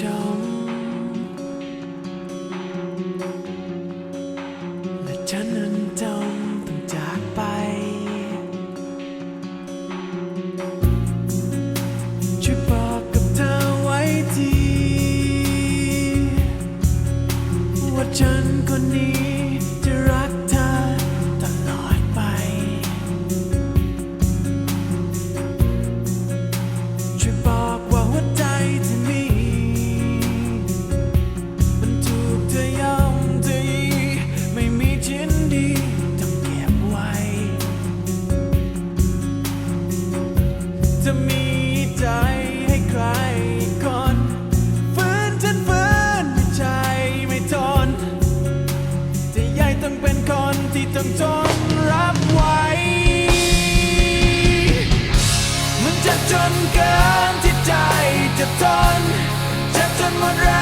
จม และฉันนั้นจมต้องจากไป ช่วยบอกกับเธอไว้ที ว่าฉันคนนี้ จ